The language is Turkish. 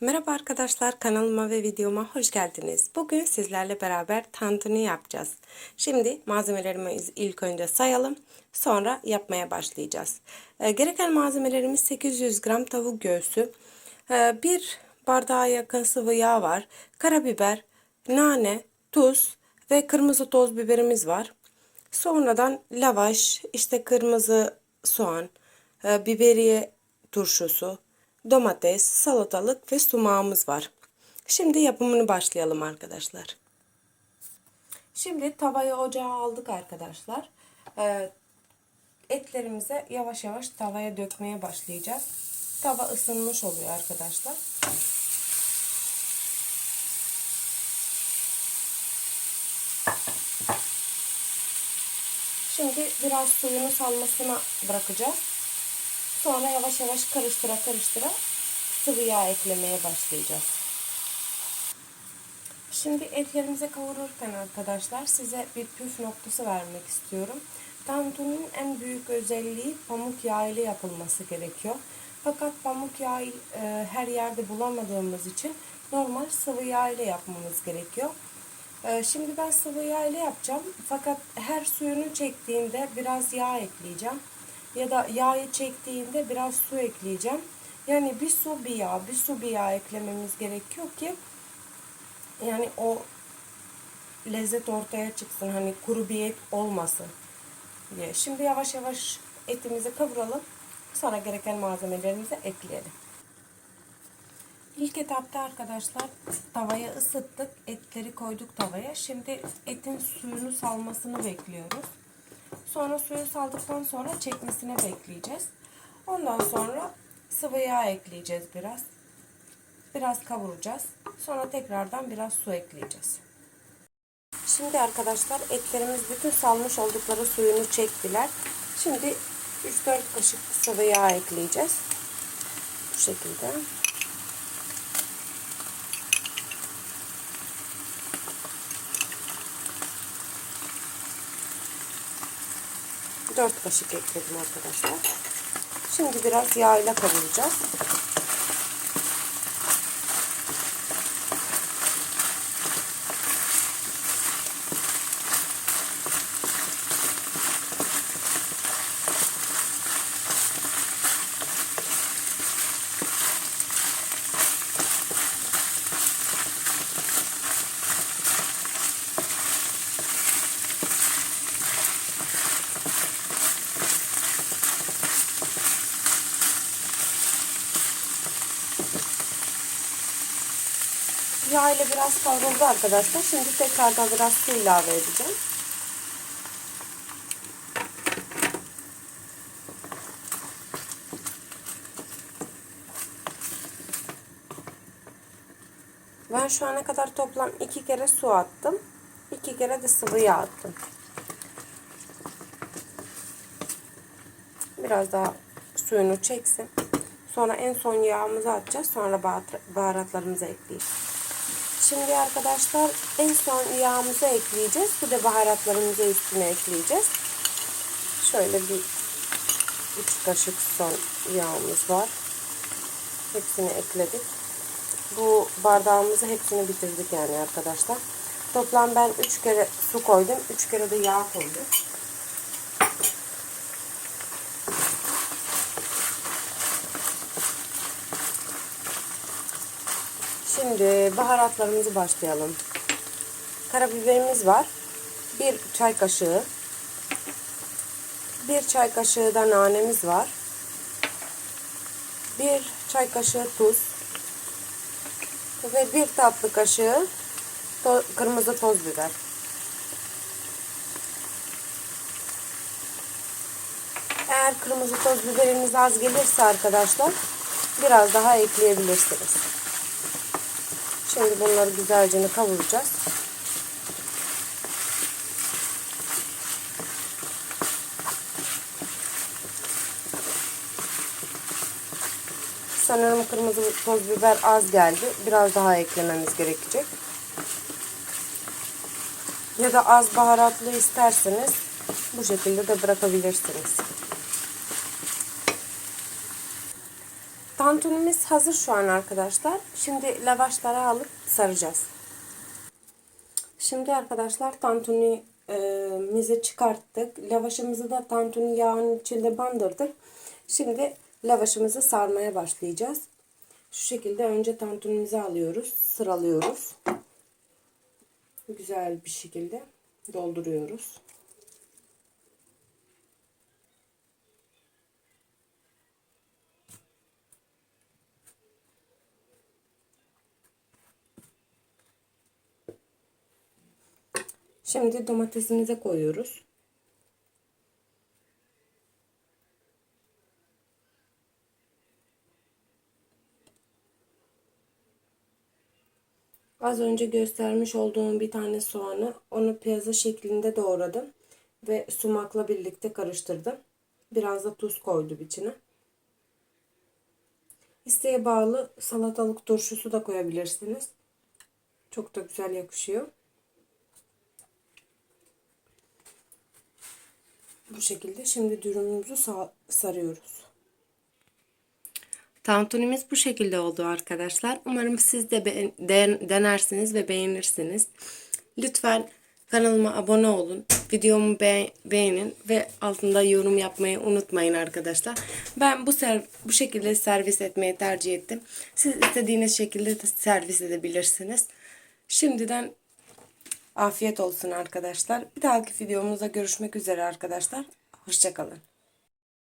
Merhaba arkadaşlar kanalıma ve videoma hoş geldiniz. Bugün sizlerle beraber tantuni yapacağız. Şimdi malzemelerimizi ilk önce sayalım. Sonra yapmaya başlayacağız. Ee, gereken malzemelerimiz 800 gram tavuk göğsü. Ee, bir bardağa yakın sıvı yağ var. Karabiber, nane, tuz ve kırmızı toz biberimiz var. Sonradan lavaş, işte kırmızı soğan, e, biberiye turşusu, domates, salatalık ve sumağımız var. Şimdi yapımını başlayalım arkadaşlar. Şimdi tavayı ocağa aldık arkadaşlar. Ee, etlerimize yavaş yavaş tavaya dökmeye başlayacağız. Tava ısınmış oluyor arkadaşlar. Şimdi biraz suyunu salmasına bırakacağız. Sonra yavaş yavaş karıştıra karıştıra sıvı yağ eklemeye başlayacağız. Şimdi etlerimizi kavururken arkadaşlar size bir püf noktası vermek istiyorum. Tantuninin en büyük özelliği pamuk yağı ile yapılması gerekiyor. Fakat pamuk yağı e, her yerde bulamadığımız için normal sıvı yağ ile yapmamız gerekiyor. E, şimdi ben sıvı yağ ile yapacağım. Fakat her suyunu çektiğinde biraz yağ ekleyeceğim ya da yağı çektiğinde biraz su ekleyeceğim. Yani bir su bir yağ, bir su bir yağ eklememiz gerekiyor ki yani o lezzet ortaya çıksın. Hani kuru bir et olmasın diye. Şimdi yavaş yavaş etimizi kavuralım. Sonra gereken malzemelerimizi ekleyelim. İlk etapta arkadaşlar tavaya ısıttık. Etleri koyduk tavaya. Şimdi etin suyunu salmasını bekliyoruz. Sonra suyu saldıktan sonra çekmesini bekleyeceğiz. Ondan sonra sıvı yağ ekleyeceğiz biraz. Biraz kavuracağız. Sonra tekrardan biraz su ekleyeceğiz. Şimdi arkadaşlar etlerimiz bütün salmış oldukları suyunu çektiler. Şimdi 3-4 kaşık sıvı yağ ekleyeceğiz. Bu şekilde. Dört kaşık ekledim arkadaşlar. Şimdi biraz yağ ile kavuracağız. Yağ ile biraz kavruldu arkadaşlar. Şimdi tekrardan biraz su ilave edeceğim. Ben şu ana kadar toplam iki kere su attım. iki kere de sıvı yağ attım. Biraz daha suyunu çeksin. Sonra en son yağımızı atacağız. Sonra baharatlarımızı ekleyeceğiz. Şimdi arkadaşlar en son yağımızı ekleyeceğiz. Bir de baharatlarımızı üstüne ekleyeceğiz. Şöyle bir 3 kaşık son yağımız var. Hepsini ekledik. Bu bardağımızı hepsini bitirdik yani arkadaşlar. Toplam ben 3 kere su koydum. 3 kere de yağ koydum. Şimdi baharatlarımızı başlayalım. Karabiberimiz var. Bir çay kaşığı. Bir çay kaşığı da nanemiz var. Bir çay kaşığı tuz. Ve bir tatlı kaşığı to kırmızı toz biber. Eğer kırmızı toz biberiniz az gelirse arkadaşlar biraz daha ekleyebilirsiniz. Şimdi bunları güzelce kavuracağız. Sanırım kırmızı toz biber az geldi. Biraz daha eklememiz gerekecek. Ya da az baharatlı isterseniz bu şekilde de bırakabilirsiniz. Tantunimiz hazır şu an arkadaşlar. Şimdi lavaşları alıp saracağız. Şimdi arkadaşlar tantuni e, çıkarttık. Lavaşımızı da tantuni yağının içinde bandırdık. Şimdi lavaşımızı sarmaya başlayacağız. Şu şekilde önce tantunimizi alıyoruz. Sıralıyoruz. Güzel bir şekilde dolduruyoruz. Şimdi domatesimize koyuyoruz. Az önce göstermiş olduğum bir tane soğanı onu piyazı şeklinde doğradım ve sumakla birlikte karıştırdım. Biraz da tuz koydum içine. İsteğe bağlı salatalık turşusu da koyabilirsiniz. Çok da güzel yakışıyor. Bu şekilde şimdi dürümümüzü sarıyoruz. Tantunimiz bu şekilde oldu arkadaşlar. Umarım siz de denersiniz ve beğenirsiniz. Lütfen kanalıma abone olun. Videomu beğenin ve altında yorum yapmayı unutmayın arkadaşlar. Ben bu bu şekilde servis etmeyi tercih ettim. Siz istediğiniz şekilde de servis edebilirsiniz. Şimdiden afiyet olsun arkadaşlar. Bir dahaki videomuzda görüşmek üzere arkadaşlar. Hoşçakalın.